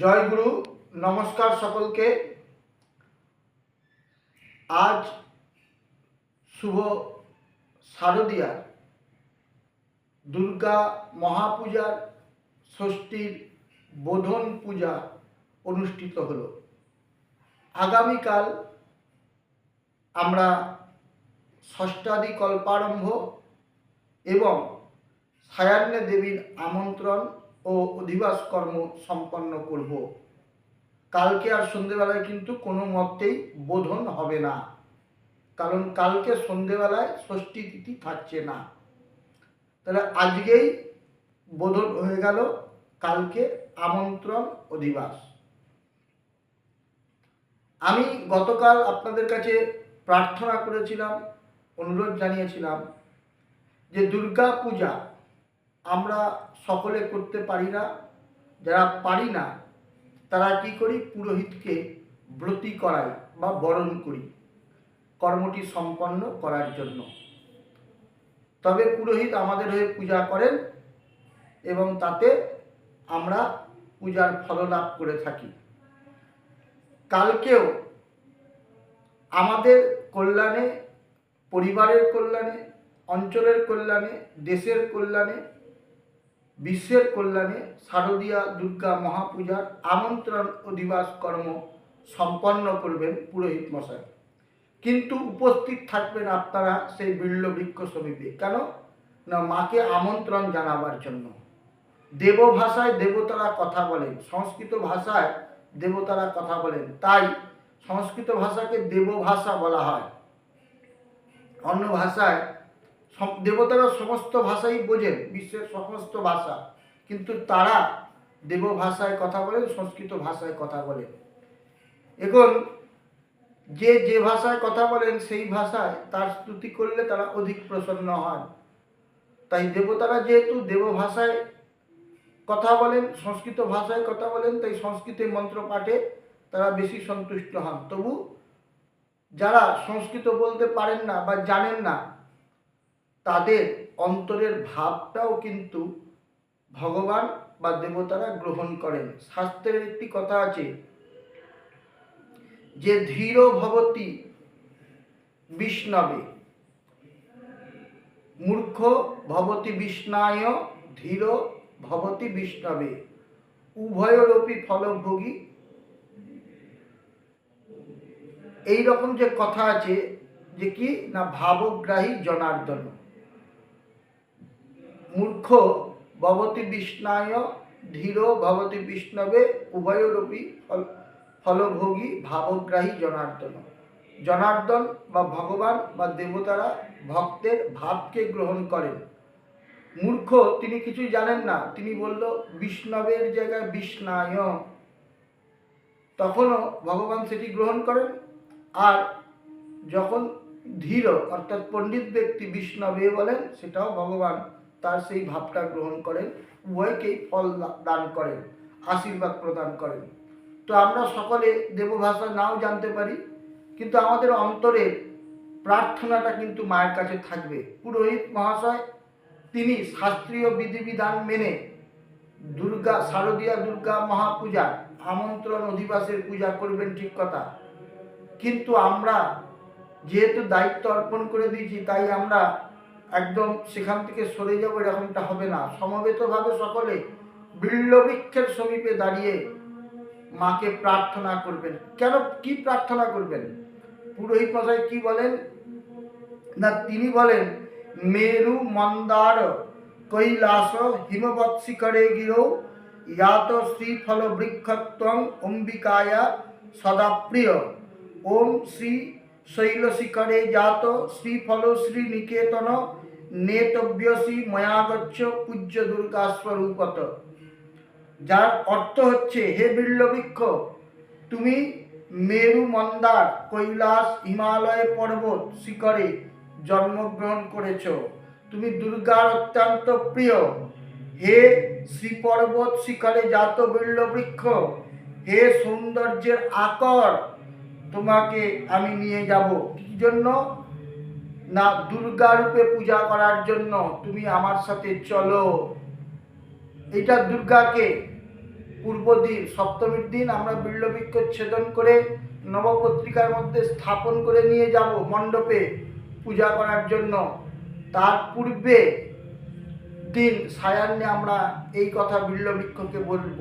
জয় গুরু, নমস্কার সকলকে। আজ শুভ শারদীয়ার দুর্গা মহাপূজার ষষ্ঠীর বোধন পূজা অনুষ্ঠিত হলো। আগামীকাল আমরা ষষ্ঠাদি কল্পারম্ভ এবং সায়ান্নে দেবীর আমন্ত্রণ ও অধিবাস কর্ম সম্পন্ন করব। কালকে আর সন্ধেবেলায় কিন্তু কোনো মতেই বোধন হবে না। কারণ কালকে সন্ধেবেলায় ষষ্ঠী তিথি থাকছে না। তাহলে আজকেই বোধন হয়ে গেল কালকে আমন্ত্রণ অধিবাস। আমি গতকাল আপনাদের কাছে প্রার্থনা করেছিলাম, অনুরোধ জানিয়েছিলাম যে দুর্গা পূজা আমরা সকলে করতে পারি না, যারা পারি না, তারা কি করি? পুরোহিতকে ব্রতি করাই বা বরণ করি, কর্মটি সম্পন্ন করার জন্য। তবে পুরোহিত আমাদের হয়ে পূজা করেন এবং তাতে আমরা পূজার ফললাভ করে থাকি। কালকেও আমাদের কল্যাণে, পরিবারের কল্যাণে, অঞ্চলের কল্যাণে, দেশের কল্যাণে বিশ্বের কল্যাণে শারদীয়া দুর্গা মহাপূজার আমন্ত্রণ অধিবাস কর্ম সম্পন্ন করবেন পুরোহিত মশাই। কিন্তু উপস্থিত থাকবেন আপনারা সেই বিল্ল বৃক্ষ সমীপে। কেন? না, মাকে আমন্ত্রণ জানাবার জন্য। দেব ভাষায় দেবতারা কথা বলেন, সংস্কৃত ভাষায় দেবতারা কথা বলেন, তাই সংস্কৃত ভাষাকে দেব ভাষা বলা হয়। অন্য ভাষায় দেবতারা সমস্ত ভাষাই বোঝেন, বিশ্বের সমস্ত ভাষা। কিন্তু তারা দেব ভাষায় কথা বলেন, সংস্কৃত ভাষায় কথা বলেন। এখন যে যে ভাষায় কথা বলেন, সেই ভাষায় তার স্তুতি করলে তারা অধিক প্রসন্ন হন। তাই দেবতারা যেহেতু দেব ভাষায় কথা বলেন, সংস্কৃত ভাষায় কথা বলেন, তাই সংস্কৃতে মন্ত্র পাঠে তারা বেশি সন্তুষ্ট হন। তবু যারা সংস্কৃত বলতে পারেন না বা জানেন না তাদের অন্তরের ভাবটাও কিন্তু ভগবান বা দেবতারা গ্রহণ করেন। শাস্ত্রের একটি কথা আছে, যে ধীর ভবতি বিষ্ণবে মূর্খ ভবতী বিষ্ণায় ধীর ভবতী বিষ্ণবে, উভয়রূপী ফলভোগী। এই রকম যে কথা আছে, যে কি? না ভাবগ্রাহী জনার্দন। মূর্খ ভবতী বিষ্ণায় ধীর ভবতী বিষ্ণবে উভয়রূপী ফল ফলভোগী ভাবগ্রাহী জনার্দন। জনার্দন বা ভগবান বা দেবতারা ভক্তের ভাবকে গ্রহণ করেন। মূর্খ, তিনি কিছুই জানেন না। তিনি বলল, বিষ্ণবের জায়গায় বিষ্ণায়। তখনও ভগবান সেটি গ্রহণ করেন। আর যখন ধীর, অর্থাৎ পণ্ডিত ব্যক্তি বিষ্ণবে বলেন, সেটাও ভগবান তার সেই ভাবটা গ্রহণ করেন উভয়কেই ফল দান করেন, আশীর্বাদ প্রদান করেন। তো আমরা সকলে দেবভাষা নাও জানতে পারি, কিন্তু আমাদের অন্তরে প্রার্থনাটা কিন্তু মায়ের কাছে থাকবে। পুরোহিত মহাশয়, তিনি শাস্ত্রীয় বিধিবিধান মেনে দুর্গা, শারদীয়া দুর্গা মহাপূজা, আমন্ত্রণ অধিবাসের পূজা করবেন ঠিক কথা। কিন্তু আমরা যেহেতু দায়িত্ব অর্পণ করে দিয়েছি, তাই আমরা একদম সেখান থেকে সরে যাব এরকমটা হবে না। সমবেতভাবে সকলে বিল্লবৃক্ষের সমীপে দাঁড়িয়ে মাকে প্রার্থনা করবেন। কেন? কি প্রার্থনা করবেন? পুরোহিত মশাই কি বলেন? না, তিনি বলেন, মেরু মন্দার কৈলাস হিমবৎ শিখরে গিরৌ, ইয়াত শ্রীফল বৃক্ষত্বং অম্বিকায়া সদাপ্রিয়। ওম শ্রী শৈল শিখরে জাত শ্রীফল শ্রী নিকেতন নেতব্যসী ময়াগচ্ছ পূজ্য দুর্গা স্বরূপত যার অর্থ হচ্ছে, হে বিল্লবৃক্ষ, তুমি মেরু মন্দার কৈলাস হিমালয় পর্বত শিখরে জন্মগ্রহণ করেছ। তুমি দুর্গার অত্যন্ত প্রিয়। হে শ্রী পর্বত শিখরে জাত বিল্লবৃক্ষ, হে সৌন্দর্যের আকর, তোমাকে আমি নিয়ে যাব। কি জন্য? না দুর্গা রূপে পূজা করার জন্য তুমি আমার সাথে চলো। এটা দুর্গাকে পূর্ব দিন, সপ্তমীর দিন আমরা বিল্লবৃক্ষ ছেদন করে নবপত্রিকার মধ্যে স্থাপন করে নিয়ে যাব মণ্ডপে পূজা করার জন্য। তার পূর্বে দিন সায়ান্নে আমরা এই কথা বিল্লবৃক্ষকে বলব।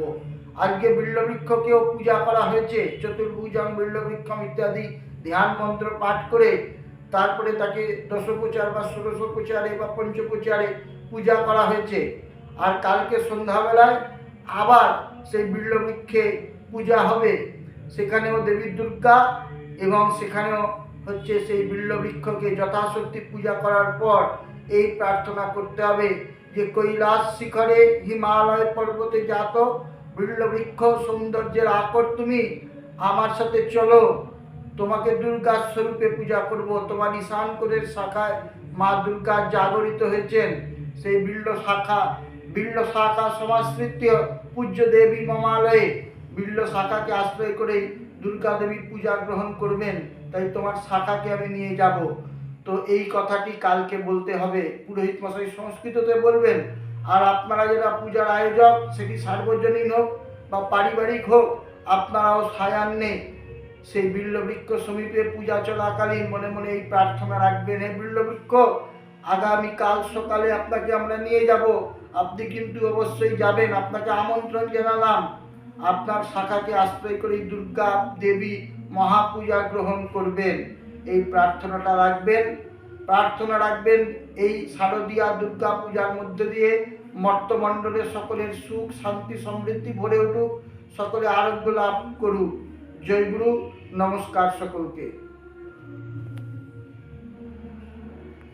আজকে বিল্লবৃক্ষকেও পূজা করা হয়েছে চতুর্ভুজং বিল্লবৃক্ষম ইত্যাদি ধ্যান মন্ত্র পাঠ করে তারপরে তাকে দশোপচার বা ষোড়শোপচারে বা পঞ্চপচারে পূজা করা হয়েছে। আর কালকে সন্ধ্যাবেলায় আবার সেই বিল্লবৃক্ষে পূজা হবে। সেখানেও দেবী দুর্গা এবং সেখানেও হচ্ছে সেই বিল্লবৃক্ষকে যথাশক্তি পূজা করার পর এই প্রার্থনা করতে হবে যে কৈলাস শিখরে হিমালয় পর্বতে জাত বিল্লবৃক্ষ সৌন্দর্যের আকর তুমি আমার সাথে চলো। তোমাকে দুর্গার স্বরূপে পূজা করব। তোমার ঈশান কোরের শাখায় মা দুর্গা জাগরিত হয়েছেন। সেই বিল্ল শাখা বিল্ল শাখা সমাশ্রিত পূজ্য দেবী মমালয়ে বিল্ল শাখাকে আশ্রয় করেই দুর্গা দেবী পূজা গ্রহণ করবেন। তাই তোমার শাখাকে আমি নিয়ে যাব। তো এই কথাটি কালকে বলতে হবে। পুরোহিত মশাই সংস্কৃততে বলবেন, আর আপনারা যারা পূজার আয়োজক, সেটি সার্বজনীন হোক বা পারিবারিক হোক, আপনারাও সায়ান্নে সেই বিল্লবৃক্ষ সমীপে পূজা চলাকালীন মনে মনে এই প্রার্থনা রাখবেন। হে বিল্লবৃক্ষ, আগামীকাল সকালে আপনাকে আমরা নিয়ে যাব। আপনি কিন্তু অবশ্যই যাবেন। আপনাকে আমন্ত্রণ জানালাম। আপনার শাখাকে আশ্রয় করে দুর্গা দেবী মহাপূজা গ্রহণ করবেন। এই প্রার্থনাটা রাখবেন। প্রার্থনা রাখবেন এই শারদীয়া দুর্গা পূজার মধ্যে দিয়ে। মর্তমণ্ডলের সকলের সুখ, শান্তি, সমৃদ্ধি ভরে উঠুক। সকলে আরোগ্য লাভ করুক। জয় গুরু নমস্কার সকলকে।